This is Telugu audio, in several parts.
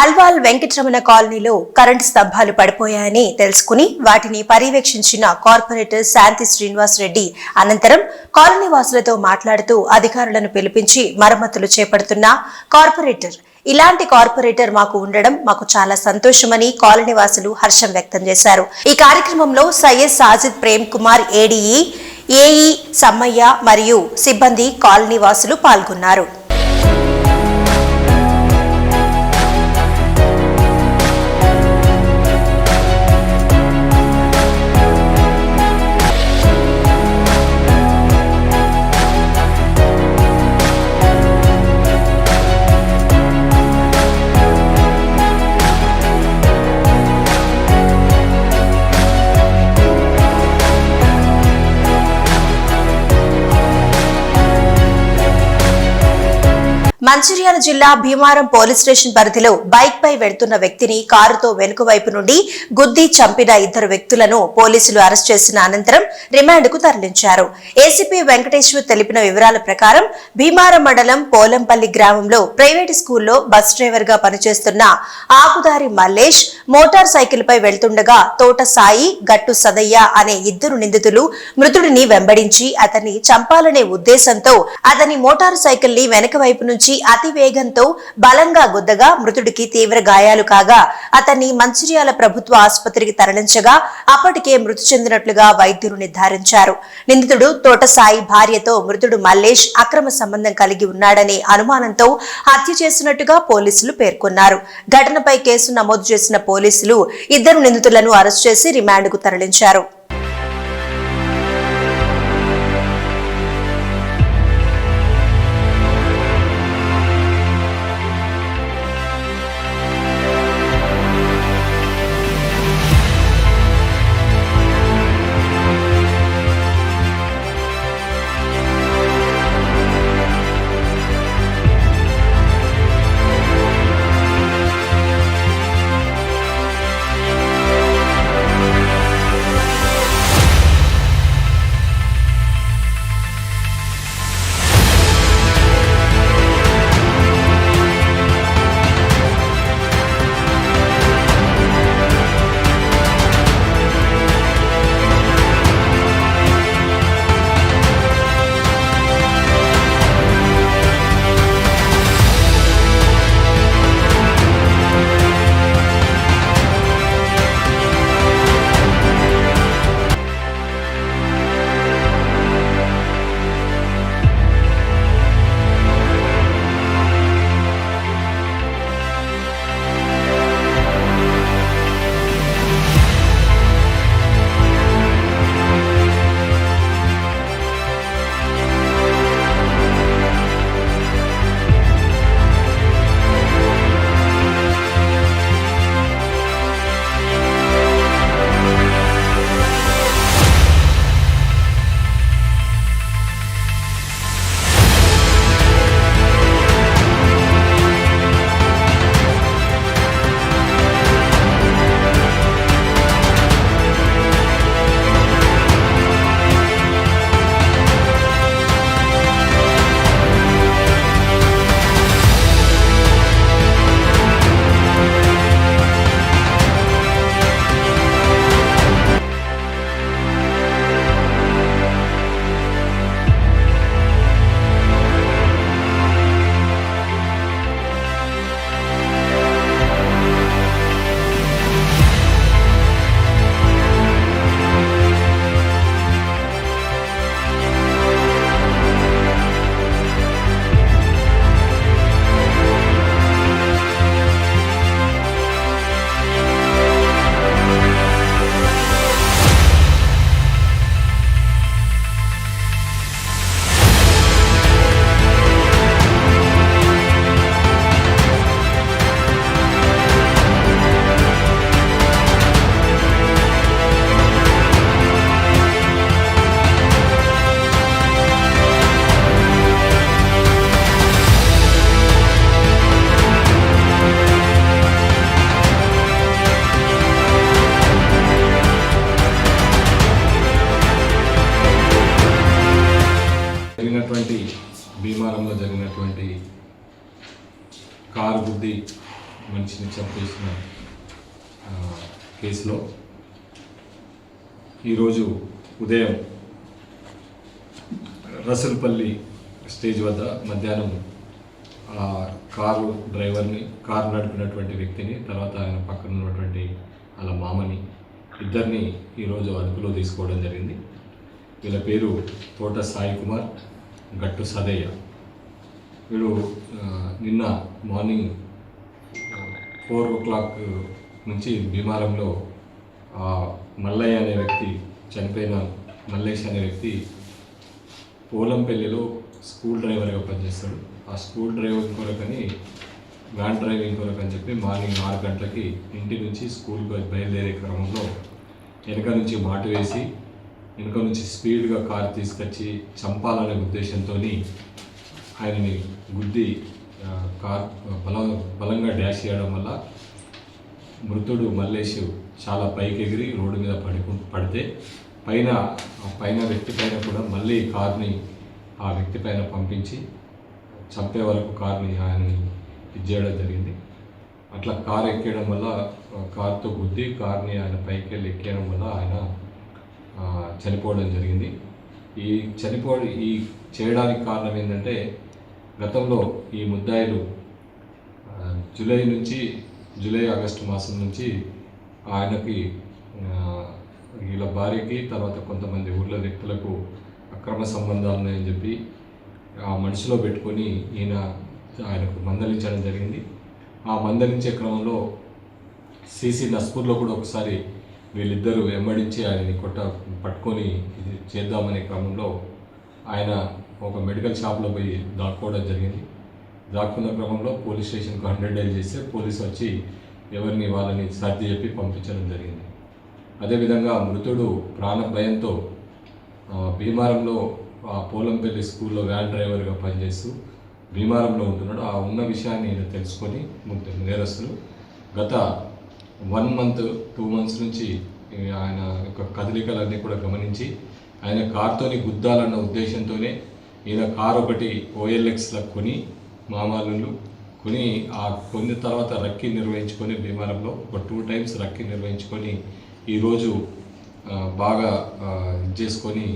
అల్వాల్ వెంకటరమణ కాలనీలో కరెంటు స్తంభాలు పడిపోయాయని తెలుసుకుని వాటిని పర్యవేక్షించిన కార్పొరేటర్ శాంతి శ్రీనివాస్ రెడ్డి అనంతరం కాలనీ వాసులతో మాట్లాడుతూ అధికారులను పిలిపించి మరమ్మతులు చేపడుతున్న కార్పొరేటర్. ఇలాంటి కార్పొరేటర్ మాకు ఉండడం మాకు చాలా సంతోషమని కాలనీ వాసులు హర్షం వ్యక్తం చేశారు. ఈ కార్యక్రమంలో సయ్యద్ సాజిద్ ప్రేమ్ కుమార్ ఏడీఈ ఏఈ సమ్మయ్య మరియు సిబ్బంది కాలనీ వాసులు పాల్గొన్నారు. మంచిర్యాల జిల్లా భీమారం పోలీస్ స్టేషన్ పరిధిలో బైక్ పై వెళ్తున్న వ్యక్తిని కారుతో వెనుక వైపు నుండి గుద్ది చంపిన ఇద్దరు వ్యక్తులను పోలీసులు అరెస్ట్ చేసిన అనంతరం రిమాండ్కు తరలించారు. ఏసీపీ వెంకటేశ్వర్ తెలిపిన వివరాల ప్రకారం భీమారం మండలం పోలంపల్లి గ్రామంలో ప్రైవేటు స్కూల్లో బస్ డ్రైవర్గా పనిచేస్తున్న ఆకుదారి మల్లేష్ మోటార్ సైకిల్ పై వెళ్తుండగా తోట సాయి గట్టు సదయ్య అనే ఇద్దరు నిందితులు మృతుడిని వెంబడించి అతన్ని చంపాలనే ఉద్దేశంతో అతని మోటార్ సైకిల్ని వెనక వైపు నుంచి అతి వేగంతో బలంగా గుద్దగా మృతుడికి తీవ్ర గాయాలు కాగా అతన్ని మంచిర్యాల ప్రభుత్వ ఆసుపత్రికి తరలించగా అప్పటికే మృతి చెందినట్లుగా వైద్యులు నిర్ధారించారు. నిందితుడు తోటసాయి భార్యతో మృతుడు మల్లేష్ అక్రమ సంబంధం కలిగి ఉన్నాడనే అనుమానంతో హత్య చేసినట్టుగా పోలీసులు పేర్కొన్నారు. ఘటనపై కేసు నమోదు చేసిన పోలీసులు ఇద్దరు నిందితులను అరెస్ట్ చేసి రిమాండ్కు తరలించారు. జరిగినటువంటి మనిషిని చంపేసిన కేసులో ఈరోజు ఉదయం రసల్పల్లి స్టేజ్ వద్ద మధ్యాహ్నం ఆ కారు డ్రైవర్ని కారు నడిపినటువంటి వ్యక్తిని తర్వాత ఆయన పక్కన ఉన్నటువంటి వాళ్ళ మామని ఇద్దరిని ఈరోజు అదుపులో తీసుకోవడం జరిగింది. వీళ్ళ పేరు తోట సాయి కుమార్ గట్టు సదయ్య. వీడు నిన్న మార్నింగ్ ఫోర్ ఓ క్లాక్ నుంచి భీమారంలో మల్లయ్య అనే వ్యక్తి చనిపోయిన మల్లేష్ అనే వ్యక్తి పోలంపల్లిలో స్కూల్ డ్రైవర్గా పనిచేస్తాడు. ఆ స్కూల్ డ్రైవర్ కొరకని వ్యాన్ డ్రైవింగ్ కొరకు అని చెప్పి మార్నింగ్ ఆరు గంటలకి ఇంటి నుంచి స్కూల్కి బయలుదేరే క్రమంలో వెనక నుంచి మాటు వేసి వెనక నుంచి స్పీడ్గా కారు తీసుకొచ్చి చంపాలనే ఉద్దేశంతో ఆయనని గుద్ది కార్ బలం బలంగా డ్యాష్ చేయడం వల్ల మృతుడు మల్లేష్ చాలా పైకి ఎగిరి రోడ్డు మీద పడుకు పడితే పైన పైన వ్యక్తి పైన కూడా మళ్ళీ కార్ని ఆ వ్యక్తి పైన పంపించి చంపే వరకు కార్ని ఆయన ఇది చేయడం జరిగింది. అట్లా కార్ ఎక్కేయడం వల్ల కార్తో గుద్ది కార్ని ఆయన పైకి వెళ్ళి ఎక్కేయడం వల్ల ఆయన చనిపోవడం జరిగింది. ఈ చనిపో ఈ చేయడానికి కారణం ఏంటంటే గతంలో ఈ ముద్దాయిలు జూలై నుంచి జూలై ఆగస్టు మాసం నుంచి ఆయనకి వీళ్ళ భార్యకి తర్వాత కొంతమంది ఊళ్ళో వ్యక్తులకు అక్రమ సంబంధాలు ఉన్నాయని చెప్పి ఆ మనసులో పెట్టుకొని ఈయన ఆయనకు మందలించడం జరిగింది. ఆ మందలించే క్రమంలో సిసి నస్పూర్లో కూడా ఒకసారి వీళ్ళిద్దరూ వెంబడించి ఆయనని కొట్ట పట్టుకొని ఇది చేద్దామనే క్రమంలో ఆయన ఒక మెడికల్ షాప్లో పోయి దాక్కోవడం జరిగింది. దాక్కున్న క్రమంలో పోలీస్ స్టేషన్కు హండ్రెడ్ డైల్ చేస్తే పోలీసు వచ్చి ఎవరిని వాళ్ళని సర్ది చెప్పి పంపించడం జరిగింది. అదేవిధంగా మృతుడు ప్రాణ భయంతో భీమారంలో ఆ పోలంపల్లి స్కూల్లో వ్యాన్ డ్రైవర్గా పనిచేస్తూ భీమారంలో ఉంటున్నాడు. ఆ ఉన్న విషయాన్ని తెలుసుకొని ముగ్గురు నేరస్తులు గత వన్ మంత్ టూ మంత్స్ నుంచి ఆయన యొక్క కదలికలన్నీ కూడా గమనించి ఆయన కార్తోని గుద్దాలన్న ఉద్దేశంతోనే మీద కార్ ఒకటి ఓఎల్ఎక్స్లో కొని మామాలు కొని ఆ కొన్ని తర్వాత రక్కి నిర్వహించుకొని భీమారంలో ఒక టూ టైమ్స్ రక్కి నిర్వహించుకొని ఈరోజు బాగా ఇది చేసుకొని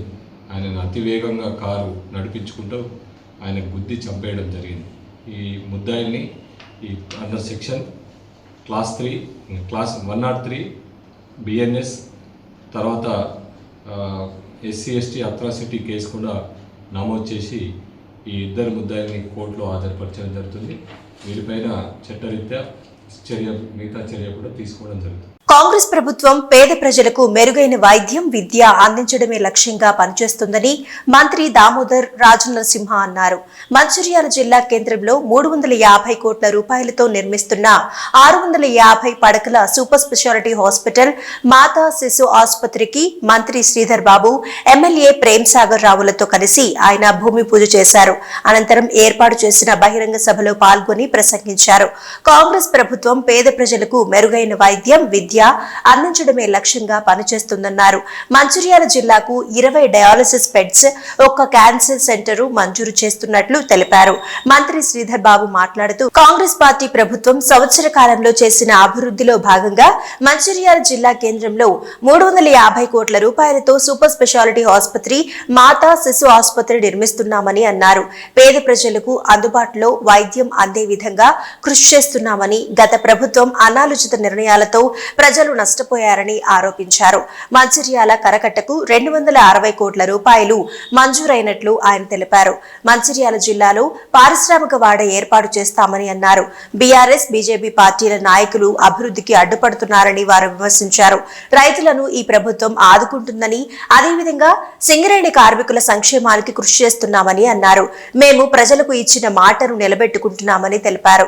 ఆయనను అతివేగంగా కారు నడిపించుకుంటూ ఆయన గుద్ది చంపేయడం జరిగింది. ఈ ముద్దాయిల్ని ఈ under section clause three clause one nought three BNS తర్వాత ఎస్సీ ఎస్టీ అట్రాసిటీ కేసు కూడా నమోదు చేసి ఈ ఇద్దరు ముద్దాయిల్ని కోర్టులో హాజరుపరచడం జరుగుతుంది. వీరిపైన చట్టరీత్యా చర్య మిగతా చర్య కూడా తీసుకోవడం జరుగుతుంది. కాంగ్రెస్ ప్రభుత్వం పేద ప్రజలకు మెరుగైన వైద్యం విద్య అందించడమే లక్ష్యంగా పనిచేస్తుందని మంత్రి దామోదర్ రాజనరసింహ అన్నారు. మంచిర్యాల జిల్లా కేంద్రంలో మూడు వందల యాభై కోట్ల రూపాయలతో నిర్మిస్తున్న ఆరు వందల యాభై పడకల సూపర్ స్పెషాలిటీ హాస్పిటల్ మాతా శిశు ఆసుపత్రికి మంత్రి శ్రీధర్ బాబు ఎమ్మెల్యే ప్రేమ్ సాగర్ రావులతో కలిసి ఆయన భూమి పూజ చేశారు. అనంతరం ఏర్పాటు చేసిన బహిరంగ సభలో పాల్గొని ప్రసంగించారు. కాంగ్రెస్ ప్రభుత్వం పేద ప్రజలకు మెరుగైన వైద్యం విద్య అందించడమే లక్ష్యంగా పనిచేస్తుందన్నారు. మంచిర్యాల జిల్లాకు ఇరవై డయాలసిస్ బెడ్స్ ఒక్క క్యాన్సర్ సెంటర్ మంజూరు చేస్తున్నట్లు తెలిపారు. మంత్రి శ్రీధర్ బాబు మాట్లాడుతూ కాంగ్రెస్ పార్టీ ప్రభుత్వం సంవత్సర కాలంలో చేసిన అభివృద్ధిలో భాగంగా మంచిర్యాల జిల్లా కేంద్రంలో మూడు వందల యాభై కోట్ల రూపాయలతో సూపర్ స్పెషాలిటీ ఆసుపత్రి మాతా శిశు ఆసుపత్రి నిర్మిస్తున్నామని అన్నారు. పేద ప్రజలకు అందుబాటులో వైద్యం అందే విధంగా కృషి చేస్తున్నామని గత గత ప్రభుత్వం అనాలోచిత నిర్ణయాలతో ప్రజలు నష్టపోయారని ఆరోపించారు. మంచిర్యాల కరకట్టకు రెండు వందల అరవై కోట్ల రూపాయలు మంజూరైనట్లు ఆయన తెలిపారు. మంచిర్యాల జిల్లాలో పారిశ్రామిక వాడ ఏర్పాటు చేస్తామని అన్నారు. బీఆర్ఎస్ బీజేపీ పార్టీల నాయకులు అభివృద్ధికి అడ్డుపడుతున్నారని వారు విమర్శించారు. రైతులను ఈ ప్రభుత్వం ఆదుకుంటుందని అదేవిధంగా సింగరేణి కార్మికుల సంక్షేమానికి కృషి చేస్తున్నామని అన్నారు. మేము ప్రజలకు ఇచ్చిన మాటను నిలబెట్టుకుంటున్నామని తెలిపారు.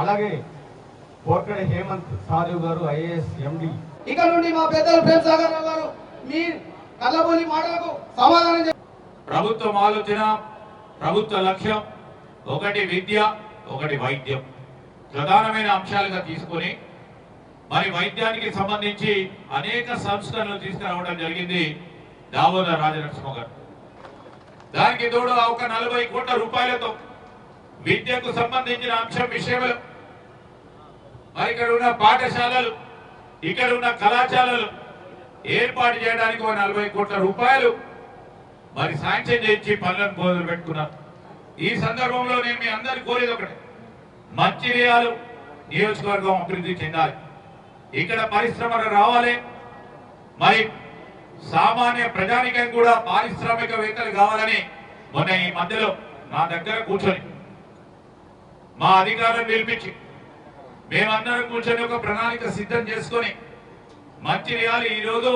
అలాగే కోర్కడే హేమంత్ సాదేవ్ గారు ఐఏఎస్ ఎండి. ఇక నుండి మా పెద్దలు ప్రేమ్ సాగర్ గారు మీ కళ్ళబోలి మాటలకు సమాధానం ప్రభుత్వం ఆలోచన ప్రభుత్వ లక్ష్యం ఒకటి విద్య ఒకటి వైద్యం. ప్రధానమైన అంశాలుగా తీసుకొని మరి వైద్యానికి సంబంధించి అనేక సంస్కరణలు తీసుకురావడం జరిగింది దామోదర రాజనరసింహ గారు. దానికి తోడు ఒక నలభై కోట్ల రూపాయలతో విద్యకు సంబంధించిన అంశం విషయంలో మరి ఇక్కడ ఉన్న పాఠశాలలు ఇక్కడ ఉన్న కళాశాలలు ఏర్పాటు చేయడానికి ఒక నలభై కోట్ల రూపాయలు మరి శాంక్షన్ చేయించి పనులను మొదలు పెట్టుకున్నారు. ఈ సందర్భంలో నేను మీ అందరి కోరేది ఒకటి. మంచిర్యాలు నియోజకవర్గం అభివృద్ధి చెందాలి. ఇక్కడ పరిశ్రమలు రావాలి. మరి సామాన్య ప్రజానికం కూడా పారిశ్రామికవేత్తలు కావాలని మొన్న ఈ మధ్యలో నా దగ్గర కూర్చొని మా అధికారం పిలిపించి మేమందరం కూర్చొని ఒక ప్రణాళిక సిద్ధం చేసుకొని మంచిర్యాల ఈరోజు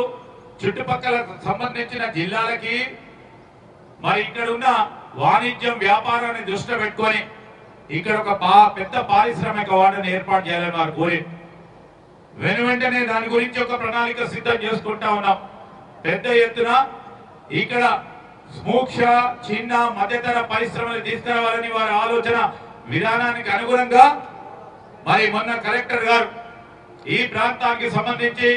చుట్టుపక్కల సంబంధించిన జిల్లాలకి మరి ఇక్కడ ఉన్న వాణిజ్యం వ్యాపారాన్ని దృష్టిలో పెట్టుకొని ఇక్కడ ఒక పెద్ద పారిశ్రామిక వాడని ఏర్పాటు చేయాలని వారు కోరి వెను వెంటనే దాని గురించి ఒక ప్రణాళిక సిద్ధం చేసుకుంటా ఉన్నాం. పెద్ద ఎత్తున ఇక్కడ సూక్ష చిన్న మధ్యతర పరిశ్రమలు తీసుకురావాలని వారి ఆలోచన విధానానికి అనుగుణంగా మరి మొన్న కలెక్టర్ గారు ఈ ప్రాంతానికి సంబంధించి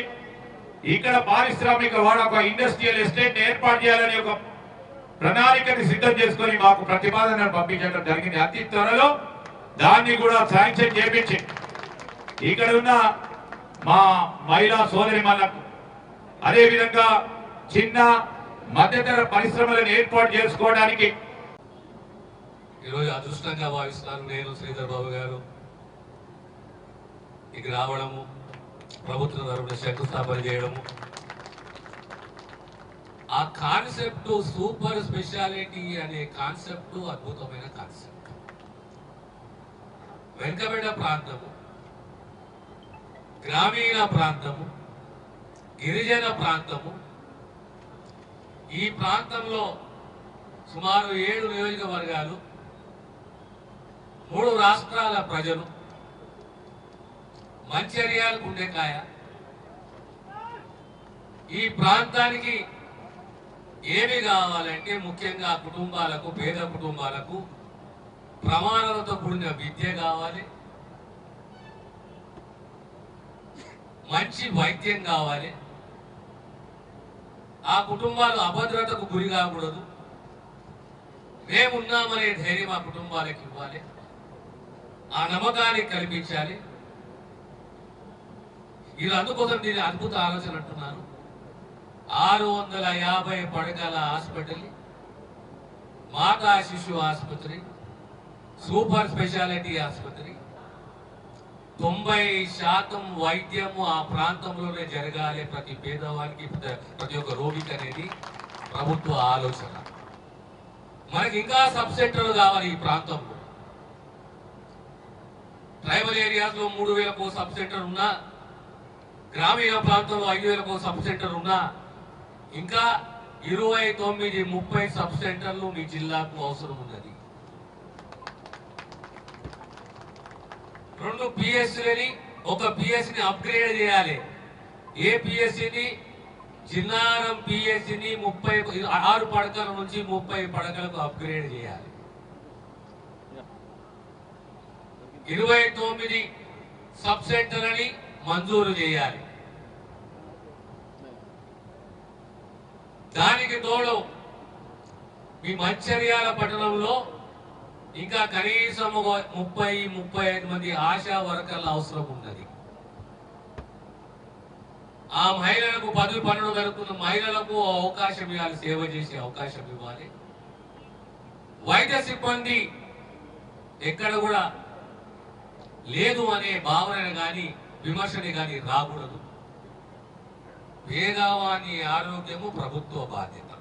ఇక్కడ పారిశ్రామిక వాడ ఒక ఇండస్ట్రియల్ ఎస్టేట్ ఏర్పాటు చేయాలని ఒక ప్రణాళికని సిద్ధం చేసుకొని మాకు ప్రతిపాదన పంపించడం జరిగింది. అతి త్వరలో దాన్ని కూడా శాంక్షన్ చేపించి ఇక్కడ ఉన్న మా మహిళా సోదరి అదే అదేవిధంగా చిన్న మధ్యతర పరిశ్రమలను ఏర్పాటు చేసుకోవడానికి ఈరోజు అదృష్టంగా భావిస్తున్నాను నేను శ్రీధర్ బాబు గారు. ఇక రావడము ప్రభుత్వం తరపున శంకుస్థాపన చేయడము. ఆ కాన్సెప్ట్ సూపర్ స్పెషాలిటీ అనే కాన్సెప్ట్ అద్భుతమైన కాన్సెప్ట్. వెంకబెడ ప్రాంతము గ్రామీణ ప్రాంతము గిరిజన ప్రాంతము. ఈ ప్రాంతంలో సుమారు ఏడు నియోజకవర్గాలు మూడు రాష్ట్రాల ప్రజలు మంచిర్యాల గుండెకాయ. ఈ ప్రాంతానికి ఏమి కావాలంటే ముఖ్యంగా కుటుంబాలకు పేద కుటుంబాలకు ప్రమాణాలతో కూడిన విద్య కావాలి. మంచి వైద్యం కావాలి. ఆ కుటుంబాలు అభద్రతకు గురి కాకూడదు. మేమున్నామనే ధైర్యం ఆ కుటుంబాలకు ఇవ్వాలి. ఆ నమ్మకాన్ని కల్పించాలి. ఇది అందుకోసం దీని అద్భుత ఆలోచన అంటున్నాను. ఆరు వందల యాభై పడగల హాస్పిటల్ మాతా శిశు ఆసుపత్రి సూపర్ స్పెషాలిటీ ఆసుపత్రి. తొంభై శాతం వైద్యము ఆ ప్రాంతంలోనే జరగాలి ప్రతి పేదవానికి ప్రతి ఒక్క రోగికి అనేది ప్రభుత్వ ఆలోచన. మనకి ఇంకా సబ్ సెంటర్లు కావాలి ఈ ప్రాంతంలో. ట్రైబల్ ఏరియాస్ మూడు వేలకు సబ్ సెంటర్ ఉన్నా గ్రామీణ ప్రాంతంలో ఐదు వేలకు సబ్ సెంటర్ ఉన్నా ఇంకా ఇరవై తొమ్మిది ముప్పై సబ్ సెంటర్లు మీ జిల్లాకు అవసరం ఉన్నది. రెండు పిఎస్సీలని ఒక పిఎస్సిని అప్గ్రేడ్ చేయాలి. ఏ పిఎస్సిని? చిన్నారం పిఎస్సిని ముప్పై ఆరు పడకల నుంచి ముప్పై పడకలకు అప్గ్రేడ్ చేయాలి. ఇరవై తొమ్మిది సబ్ సెంటర్లని మంజూరు చేయాలి. దానికి తోడు మీ మంచర్యాల పట్టణంలో ఇంకా కనీసం ఒక ముప్పై ముప్పై ఐదు మంది ఆశా వర్కర్ల అవసరం ఉన్నది. ఆ మహిళలకు పదవి పనులు జరుగుతున్న మహిళలకు అవకాశం ఇవ్వాలి సేవ చేసే అవకాశం ఇవ్వాలి. వైద్య సిబ్బంది ఎక్కడ కూడా లేదు అనే భావన కానీ విమర్శని కానీ రాకూడదు. పేదవాని ఆరోగ్యము ప్రభుత్వ బాధ్యత.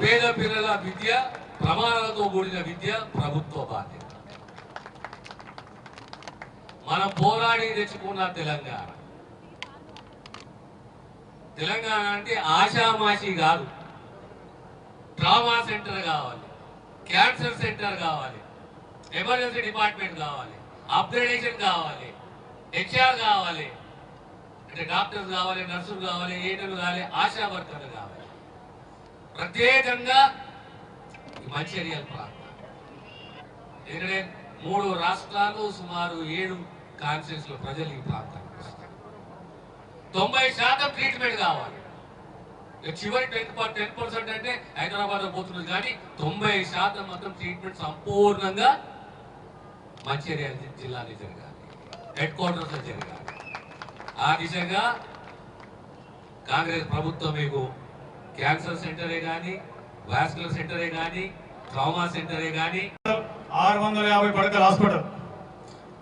పేద పిల్లల విద్య ప్రమాణాలతో కూడిన విద్య ప్రభుత్వ బాధ్యత. మనం పోరాడి తెచ్చుకున్న తెలంగాణ. తెలంగాణ అంటే ఆషామాషి కాదు. డ్రామా సెంటర్ కావాలి. క్యాన్సర్ సెంటర్ కావాలి. ఎమర్జెన్సీ డిపార్ట్మెంట్ కావాలి అప్గ్రేడేషన్ కావాలి హెచ్ఆర్ కావాలి అంటే డాక్టర్స్ కావాలి నర్సులు కావాలి ఏటలు కావాలి ఆశా వర్కర్లు కావాలి. ప్రత్యేకంగా మంచిర్యాల ప్రాంతం. ఎందుకంటే మూడు రాష్ట్రాలు సుమారు ఏడు కాన్స్టిట్యూన్స్లో ప్రజలు ఈ ప్రాంతానికి వస్తారు. తొంభై శాతం ట్రీట్మెంట్ కావాలి. చివరి టెన్ టెన్ పర్సెంట్ అంటే హైదరాబాద్ పోతున్నది కానీ తొంభై శాతం మాత్రం ట్రీట్మెంట్ సంపూర్ణంగా మంచిర్యాల జిల్లా నిజంగా. జరగాలి హెడ్ క్వార్టర్స్ జరగాలి ఆ దిశగా కాంగ్రెస్ ప్రభుత్వం మీకు క్యాన్సర్ సెంటరే కానీ వాస్కులర్ సెంటరే కానీ ట్రామా సెంటరే కానీ ఆరు వందల యాభై పడకల హాస్పిటల్.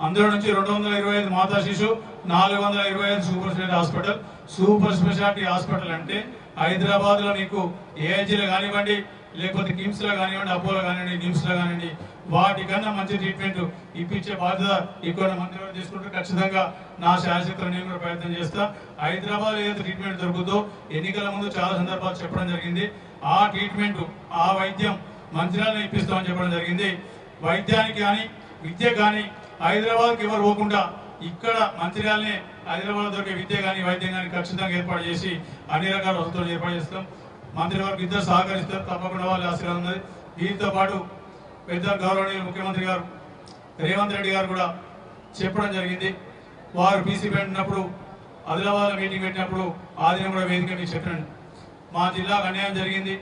అందులో నుంచి రెండు వందల ఇరవై ఐదు మాతా శిశు నాలుగు వందల ఇరవై ఐదు super speciality hospital. Super speciality hospital అంటే హైదరాబాద్లో మీకు ఏఐజీలో కానివ్వండి లేకపోతే కిమ్స్లో కానివ్వండి అపోలో కానివ్వండి నిమ్స్లో కానివ్వండి వాటికన్నా మంచి ట్రీట్మెంట్ ఇప్పించే బాధ్యత ఇక్కడ మంత్రి వారు తీసుకుంటే ఖచ్చితంగా నా శాశ్వత నేను కూడా ప్రయత్నం చేస్తా. హైదరాబాద్ ఏదైతే ట్రీట్మెంట్ దొరుకుతుందో ఎన్నికల ముందు చాలా సందర్భాలు చెప్పడం జరిగింది. ఆ ట్రీట్మెంట్ ఆ వైద్యం మంచిర్యాలలో ఇప్పిస్తామని చెప్పడం జరిగింది. వైద్యానికి కానీ విద్య కానీ హైదరాబాద్కి ఎవరు పోకుండా ఇక్కడ మంచిర్యాలనే హైదరాబాద్ దొరికే విద్య కానీ వైద్యం కానీ ఖచ్చితంగా ఏర్పాటు చేసి అన్ని రకాల వసతులు ఏర్పాటు చేస్తాం. మంత్రి వారికి ఇద్దరు సహకరిస్తారు. తప్పకుండా వాళ్ళు ఆశీర్వాదం ఉన్నది. దీంతో పాటు పెద్ద గౌరవనీయులు ముఖ్యమంత్రి గారు రేవంత్ రెడ్డి గారు కూడా చెప్పడం జరిగింది. వారు బీసీ పెట్టినప్పుడు ఆదిలాబాద్ మీటింగ్ పెట్టినప్పుడు ఆదిలం కూడా వేదిక మీకు చెప్పాను మా జిల్లాకు అన్యాయం జరిగింది.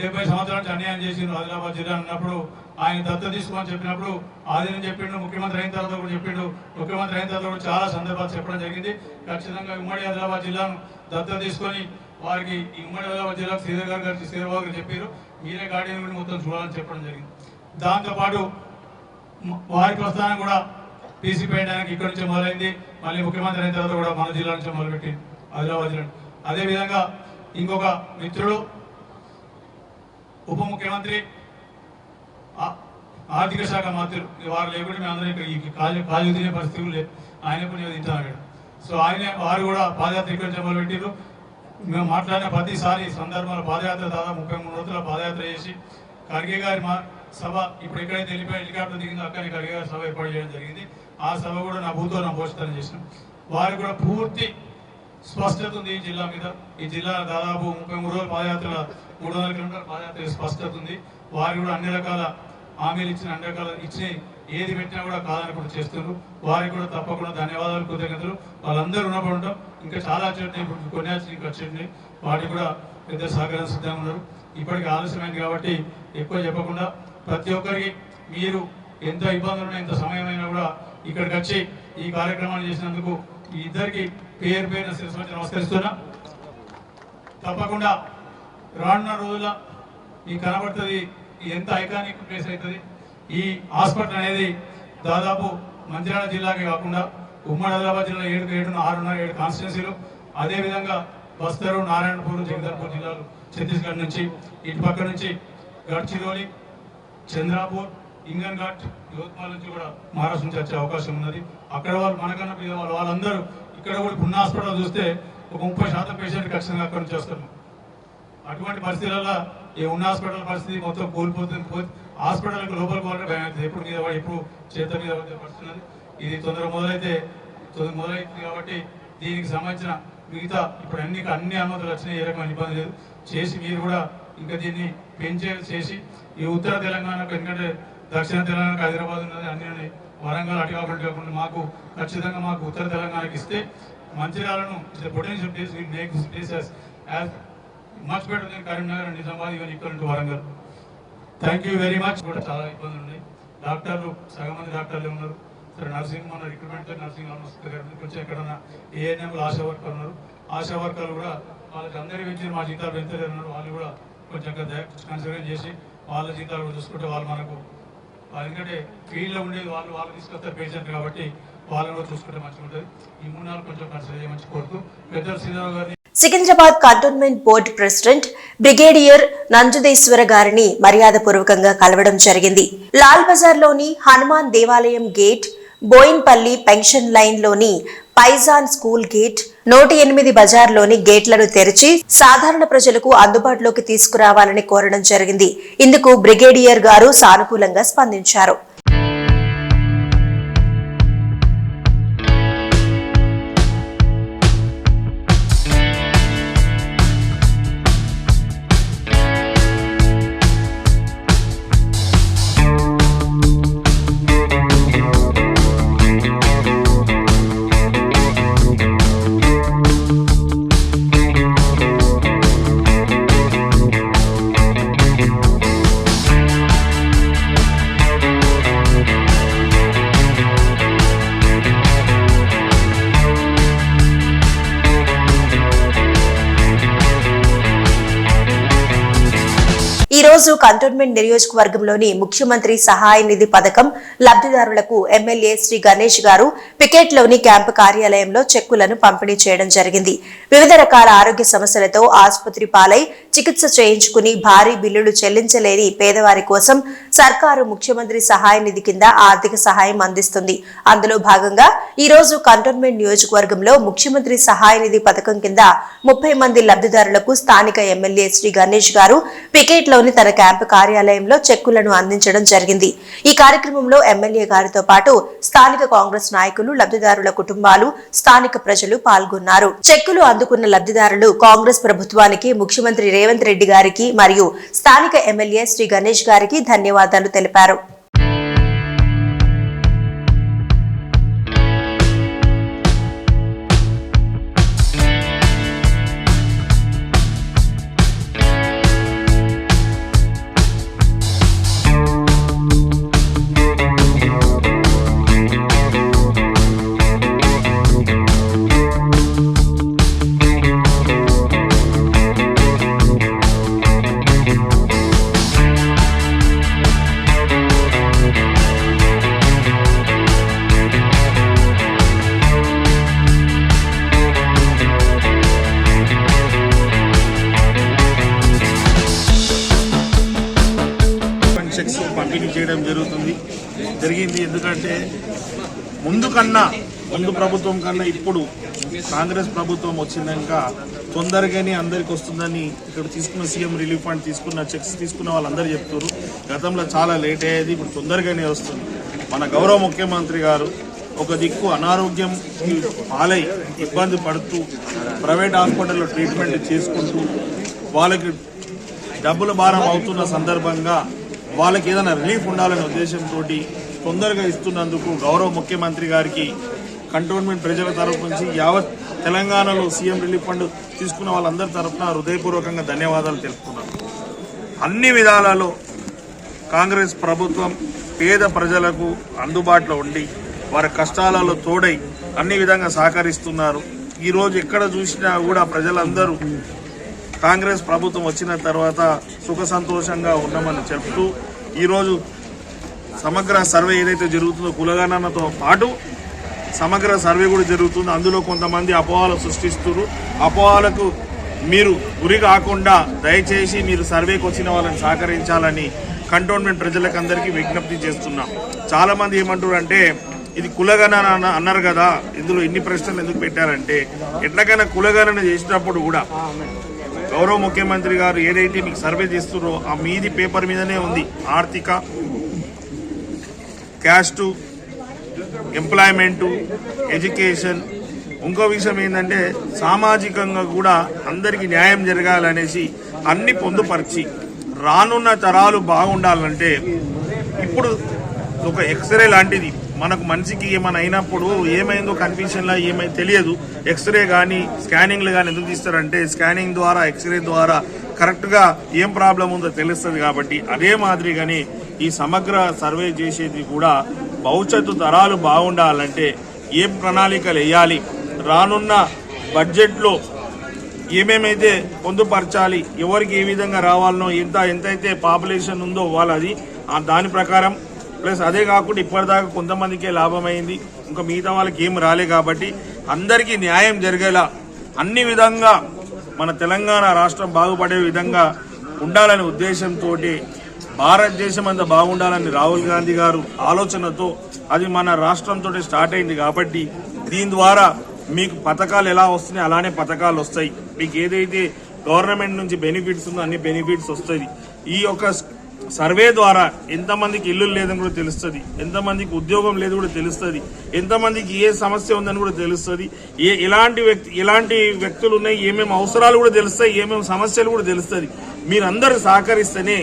డెబ్బై సంవత్సరాల నుంచి అన్యాయం చేసిండ్రు ఆదిలాబాద్ జిల్లా అన్నప్పుడు ఆయన దత్త తీసుకోమని చెప్పినప్పుడు ఆదినం చెప్పిండు ముఖ్యమంత్రి అయిన తర్వాత కూడా చెప్పిండు. ముఖ్యమంత్రి అయిన తర్వాత కూడా చాలా సందర్భాలు చెప్పడం జరిగింది. ఖచ్చితంగా ఉమ్మడి ఆదిలాబాద్ జిల్లాను దత్త తీసుకొని వారికి ఈ ఉమ్మడి ఆదిలాబాద్ జిల్లాకు శ్రీధర్ గారు గారు శ్రీధర్బాబు గారు చెప్పారు మీరే గార్డెన్ కూడా మొత్తం చూడాలని చెప్పడం జరిగింది. దాంతోపాటు వారి ప్రస్థానం కూడా టీసీ పేయడానికి ఇక్కడ నుంచి మొదలైంది. మళ్ళీ ముఖ్యమంత్రి అయిన తర్వాత కూడా మన జిల్లా నుంచి మొదలుపెట్టి ఆదిలాబాద్ జిల్లా అదేవిధంగా ఇంకొక మిత్రుడు ఉప ముఖ్యమంత్రి ఆర్థిక శాఖ మంత్రులు వారు లేకుండా మేము అందరం ఇక్కడ ఈ కాలు కాలు తినే పరిస్థితులు లేదు. ఆయన కూడా నివేదించాను సో ఆయన వారు కూడా పాదయాత్ర ఇక్కడ నుంచి మొదలుపెట్టారు మేము మాట్లాడిన ప్రతిసారి సందర్భంలో పాదయాత్ర దాదాపు ముప్పై మూడు రోజుల పాదయాత్ర చేసి ఖర్గే గారి మా సభ ఇప్పుడు ఎక్కడైతే వెళ్ళిపోయి హెలికాప్టర్ దిగిందో అక్కడ ఇక్కడ సభ ఏర్పాటు చేయడం జరిగింది. ఆ సభ కూడా నా భూతో నా పోషితాన్ని చేసినాం. వారు కూడా పూర్తి స్పష్టత ఉంది ఈ జిల్లా మీద. ఈ జిల్లా దాదాపు ముప్పై మూడు రోజుల పాదయాత్ర మూడు వందల కిలోమీటర్ల పాదయాత్ర స్పష్టత ఉంది. వారు కూడా అన్ని రకాల హామీలు ఇచ్చిన అన్ని రకాల ఇచ్చిన ఏది పెట్టినా కూడా కాదనకుండా చేస్తున్నారు. వారికి కూడా తప్పకుండా ధన్యవాదాలు కృతజ్ఞతలు. వాళ్ళందరూ ఉన్నప్పుడు ఉంటాం. ఇంకా చాలా చెట్టు ఇప్పుడు కొన్ని ఇంకా వాటికి కూడా పెద్ద సహకారం సిద్ధంగా ఉన్నారు. ఇప్పటికి ఆలస్యమైంది కాబట్టి ఎక్కువ చెప్పకుండా ప్రతి ఒక్కరికి మీరు ఎంత ఇబ్బందులు ఎంత సమయమైనా కూడా ఇక్కడికి వచ్చి ఈ కార్యక్రమాన్ని చేసినందుకు ఈ ఇద్దరికి పేరు పేరున శిరస్సు నమస్కరిస్తున్నా. తప్పకుండా రానున్న రోజుల ఈ కనబడుతుంది ఇది ఎంత ఐకానిక్ ప్లేస్ అవుతుంది. ఈ హాస్పిటల్ అనేది దాదాపు మంచిర్యాల జిల్లాకే కాకుండా ఉమ్మడి ఆదిలాబాద్ జిల్లా ఏడు ఏడు ఆరున్నర ఏడు కాన్స్టిట్యున్సీలు అదేవిధంగా బస్తరు నారాయణపూర్ జగదల్పూర్ జిల్లాలు ఛత్తీస్గఢ్ నుంచి ఇటు పక్క నుంచి గడ్చిరోలి చంద్రాపూర్ ఇంగన్ ఘాట్ యువత్మాల్ నుంచి కూడా మహారాష్ట్ర నుంచి వచ్చే అవకాశం ఉన్నది. అక్కడ వాళ్ళు మనకన్నా పేద వాళ్ళు. వాళ్ళందరూ ఇక్కడ కూడా ఉన్న హాస్పిటల్ చూస్తే ఒక ముప్పై శాతం పేషెంట్ ఖచ్చితంగా అక్కడ నుంచి వస్తారు. అటువంటి పరిస్థితులలో ఈ ఉన్న హాస్పిటల్ పరిస్థితి మొత్తం కోల్పోతుంది. పోతే హాస్పిటల్కి లోపలికి పోవాలంటే భయం అవుతుంది ఎప్పుడు మీద ఎప్పుడు చేత మీద పడుతున్నది ఇది తొందర మొదలైతే తొందర మొదలైంది కాబట్టి దీనికి సంబంధించిన మిగతా ఇప్పుడు అన్ని అన్ని అనుమతులు వచ్చినాయి. ఏ రకమైన ఇబ్బంది లేదు. చేసి మీరు కూడా ఇంకా దీన్ని పెంచే చేసి ఈ ఉత్తర తెలంగాణకు ఎందుకంటే దక్షిణ తెలంగాణకు హైదరాబాద్ ఉన్నది అన్ని వరంగల్ అటు కాకుండా కాకుండా మాకు ఖచ్చితంగా మాకు ఉత్తర తెలంగాణకి ఇస్తే మంచిర్యాలను potential place will make this place as much better than Karimnagar and Nizamabad even ఇక్కడ to Warangal thank you very much కూడా చాలా ఇబ్బందులు ఉన్నాయి. డాక్టర్లు సగం మంది డాక్టర్లు ఉన్నారు. సరే నర్సింగ్ మన రిక్రూట్మెంట్ నర్సింగ్ ఆల్మోస్ట్ కొంచెం ఎక్కడన్నా ఏఎన్ఎంలు ఆశా వర్కర్ ఉన్నారు. ఆశా వర్కర్లు కూడా వాళ్ళకి అందరి పెంచి మా జీతాలు పెంచలేరు అన్నారు వాళ్ళు కూడా కొంచెం కన్సిడర్ చేసి వాళ్ళ జీతాలు చూసుకుంటే వాళ్ళు మనకు ఎందుకంటే ఫీల్డ్లో ఉండేది వాళ్ళు వాళ్ళు తీసుకొస్తారు పేషెంట్ కాబట్టి వాళ్ళని కూడా చూసుకుంటే మంచిగా ఉంటుంది. ఈ మూడు నాలుగు కొంచెం కన్సిడర్ చేయమని కోరుతూ పెద్దలు శ్రీరావు గారిని Secunderabad cantonment board president brigadier Nanjudeshwara గారిని మర్యాదపూర్వకంగా కలవడం జరిగింది. లాల్ బజార్లోని హనుమాన్ దేవాలయం గేట్ బోయిన్పల్లి పెన్షన్ లైన్లోని పైజాన్ స్కూల్ గేట్ నూట ఎనిమిది బజార్లోని గేట్లను తెరిచి సాధారణ ప్రజలకు అందుబాటులోకి తీసుకురావాలని కోరడం జరిగింది. ఇందుకు బ్రిగేడియర్ గారు సానుకూలంగా స్పందించారు. ఈ రోజు నియోజకవర్గంలోని ముఖ్యమంత్రి సహాయ నిధి పథకం లబ్ధిదారులకు ఎమ్మెల్యే శ్రీ గణేష్ గారు పికెట్లోని క్యాంపు కార్యాలయంలో చెక్కులను పంపిణీ చేయడం జరిగింది. వివిధ రకాల ఆరోగ్య సమస్యలతో ఆసుపత్రి పాలై చికిత్స చేయించుకుని భారీ బిల్లులు చెల్లించలేని పేదవారి కోసం సర్కారు ముఖ్యమంత్రి సహాయ నిధి కింద ఆర్థిక సహాయం అందిస్తుంది. అందులో భాగంగా ఈ రోజు కంటోన్మెంట్ నియోజకవర్గంలో ముఖ్యమంత్రి సహాయ నిధి పథకం కింద ముప్పై మంది లబ్ధిదారులకు స్థానిక ఎమ్మెల్యే శ్రీ గణేష్ గారు పికెట్లోని తన క్యాంపు కార్యాలయంలో చెక్కులను అందించడం జరిగింది. ఈ కార్యక్రమంలో ఎమ్మెల్యే గారితో పాటు స్థానిక కాంగ్రెస్ నాయకులు లబ్ధిదారుల కుటుంబాలు స్థానిక ప్రజలు పాల్గొన్నారు. చెక్కులు అందుకున్న లబ్ధిదారులు కాంగ్రెస్ ప్రభుత్వానికి ముఖ్యమంత్రి రేవంత్ రెడ్డి గారికి మరియు స్థానిక ఎమ్మెల్యే శ్రీ గణేష్ గారికి ధన్యవాదాలు తెలిపారు. ముందు ప్రభుత్వం కన్నా ఇప్పుడు కాంగ్రెస్ ప్రభుత్వం వచ్చినాక తొందరగానే అందరికి వస్తుందని ఇక్కడ తీసుకున్న సీఎం రిలీఫ్ ఫండ్ తీసుకున్న చెక్స్ తీసుకున్న వాళ్ళందరూ చెప్తారు గతంలో చాలా లేట్ అయ్యేది ఇప్పుడు తొందరగానే వస్తుంది. మన గౌరవ ముఖ్యమంత్రి గారు ఒక దిక్కు అనారోగ్యం పాలై ఇబ్బంది పడుతూ ప్రైవేట్ హాస్పిటల్లో ట్రీట్మెంట్ చేసుకుంటూ వాళ్ళకి డబ్బుల భారం అవుతున్న సందర్భంగా వాళ్ళకి ఏదైనా రిలీఫ్ ఉండాలనే ఉద్దేశంతో తొందరగా ఇస్తున్నందుకు గౌరవ ముఖ్యమంత్రి గారికి కంటోన్మెంట్ ప్రజల తరపు నుంచి యావత్ తెలంగాణలో సీఎం రిలీఫ్ ఫండ్ తీసుకున్న వాళ్ళందరి తరఫున హృదయపూర్వకంగా ధన్యవాదాలు తెలుపుతున్నాను. అన్ని విధాలలో కాంగ్రెస్ ప్రభుత్వం పేద ప్రజలకు అందుబాటులో ఉండి వారి కష్టాలలో తోడై అన్ని విధంగా సహకరిస్తున్నారు. ఈరోజు ఎక్కడ చూసినా కూడా ప్రజలందరూ కాంగ్రెస్ ప్రభుత్వం వచ్చిన తర్వాత సుఖ సంతోషంగా ఉన్నామని చెప్తూ ఈరోజు సమగ్ర సర్వే ఏదైతే జరుగుతుందో కులగణనతో పాటు సమగ్ర సర్వే కూడా జరుగుతుంది. అందులో కొంతమంది అపోహలు సృష్టిస్తున్నారు. అపోహలకు మీరు గురి కాకుండా దయచేసి మీరు సర్వేకి వచ్చిన వాళ్ళని సహకరించాలని కంటోన్మెంట్ ప్రజలకు అందరికీ విజ్ఞప్తి చేస్తున్నాం. చాలామంది ఏమంటారు అంటే ఇది కులగణన అన్నారు కదా ఇందులో ఇన్ని ప్రశ్నలు ఎందుకు పెట్టారంటే ఎట్లకైనా కులగణన చేసినప్పుడు కూడా గౌరవ ముఖ్యమంత్రి గారు ఏదైతే మీకు సర్వే చేస్తున్నారో ఆ మీది పేపర్ మీదనే ఉంది. ఆర్థిక క్యాస్టు ఎంప్లాయ్మెంటు ఎడ్యుకేషన్ ఇంకో విషయం ఏంటంటే సామాజికంగా కూడా అందరికీ న్యాయం జరగాలనేసి అన్ని పొందుపరిచి రానున్న తరాలు బాగుండాలంటే ఇప్పుడు ఒక ఎక్స్రే లాంటిది. మనకు మనిషికి ఏమైనా అయినప్పుడు ఏమైందో కన్ఫ్యూషన్లా ఏమై తెలియదు. ఎక్స్రే కానీ స్కానింగ్లు కానీ ఎందుకు తీస్తారంటే స్కానింగ్ ద్వారా ఎక్స్రే ద్వారా కరెక్ట్గా ఏం ప్రాబ్లం ఉందో తెలుస్తుంది కాబట్టి అదే మాదిరిగానే ఈ సమగ్ర సర్వే చేసేది కూడా భవిష్యత్తు తరాలు బాగుండాలంటే ఏం ప్రణాళికలు వేయాలి? రానున్న బడ్జెట్లో ఏమేమైతే పొందుపరచాలి? ఎవరికి ఏ విధంగా రావాలనో ఎంత ఎంతైతే పాపులేషన్ ఉందో వాళ్ళది. ఆ దాని ప్రకారం. ప్లస్ అదే కాకుండా ఇప్పటిదాకా కొంతమందికే లాభమైంది. ఇంకా మిగతా వాళ్ళకి ఏం రాలే కాబట్టి అందరికీ న్యాయం జరిగేలా అన్ని విధంగా మన తెలంగాణ రాష్ట్రం బాగుపడే విధంగా ఉండాలనే ఉద్దేశంతో భారతదేశం అంత బాగుండాలని రాహుల్ గాంధీ గారు ఆలోచనతో అది మన రాష్ట్రంతో స్టార్ట్ అయింది కాబట్టి దీని ద్వారా మీకు పథకాలు ఎలా వస్తున్నాయి అలానే పథకాలు వస్తాయి. మీకు ఏదైతే గవర్నమెంట్ నుంచి బెనిఫిట్స్ ఉందో అన్ని బెనిఫిట్స్ వస్తుంది ఈ యొక్క సర్వే ద్వారా ఎంతమందికి ఇల్లు లేదని కూడా తెలుస్తుంది ఎంతమందికి ఉద్యోగం లేదు కూడా తెలుస్తుంది ఎంతమందికి ఏ సమస్య ఉందని కూడా తెలుస్తుంది ఏ ఎలాంటి వ్యక్తి ఎలాంటి వ్యక్తులు ఉన్నాయి ఏమేమి అవసరాలు కూడా తెలుస్తాయి ఏమేమి సమస్యలు కూడా తెలుస్తుంది. మీరందరూ సహకరిస్తేనే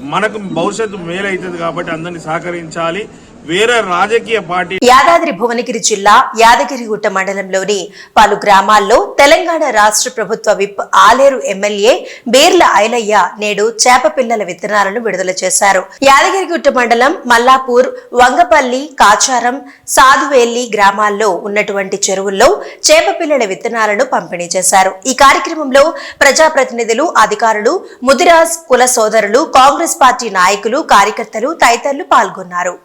మనకు భవిష్యత్తు మేలవుతుంది కాబట్టి అందరినీ సహకరించాలి. వేరే రాజకీయ పార్టీ యాదాద్రి భువనగిరి జిల్లా యాదగిరిగుట్ట మండలంలోని పలు గ్రామాల్లో తెలంగాణ రాష్ట్ర ప్రభుత్వ విప్ ఆలేరు ఎమ్మెల్యే బేర్ల ఐలయ్య నేడు చేప పిల్లల విత్తనాలను విడుదల చేశారు. యాదగిరిగుట్ట మండలం మల్లాపూర్ వంగపల్లి కాచారం సాధువేల్లి గ్రామాల్లో ఉన్నటువంటి చెరువుల్లో చేప పిల్లల విత్తనాలను పంపిణీ చేశారు. ఈ కార్యక్రమంలో ప్రజాప్రతినిధులు అధికారులు ముదిరాజ్ కుల సోదరులు కాంగ్రెస్ పార్టీ నాయకులు కార్యకర్తలు తదితరులు పాల్గొన్నారు.